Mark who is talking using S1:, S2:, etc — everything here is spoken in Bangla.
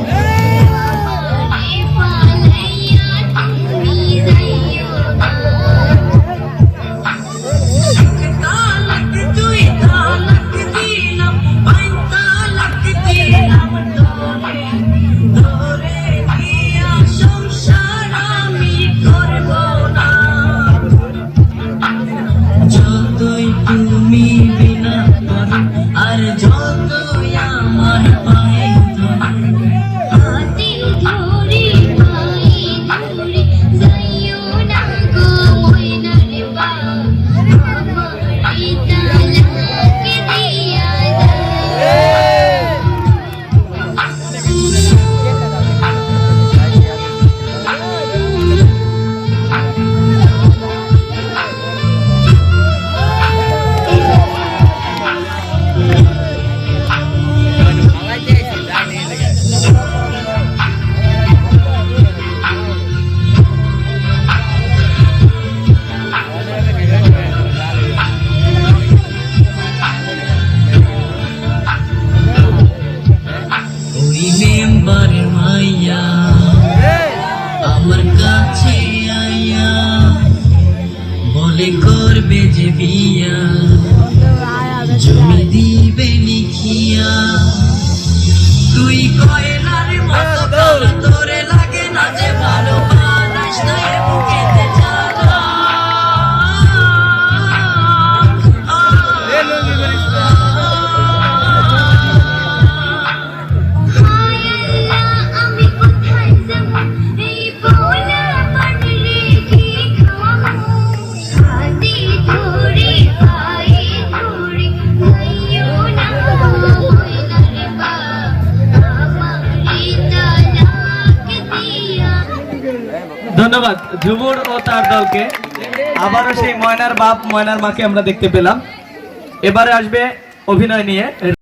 S1: Yeah. বলে করবে যে বিয়া জমি দিবে নিখিয়া। তুই কয়লার
S2: ধন্যবাদ। ঝুমুর ও তার দলকে আবারও সেই ময়নার বাপ, ময়নার মাকে আমরা দেখতে পেলাম। এবারে আসবে অভিনয় নিয়ে।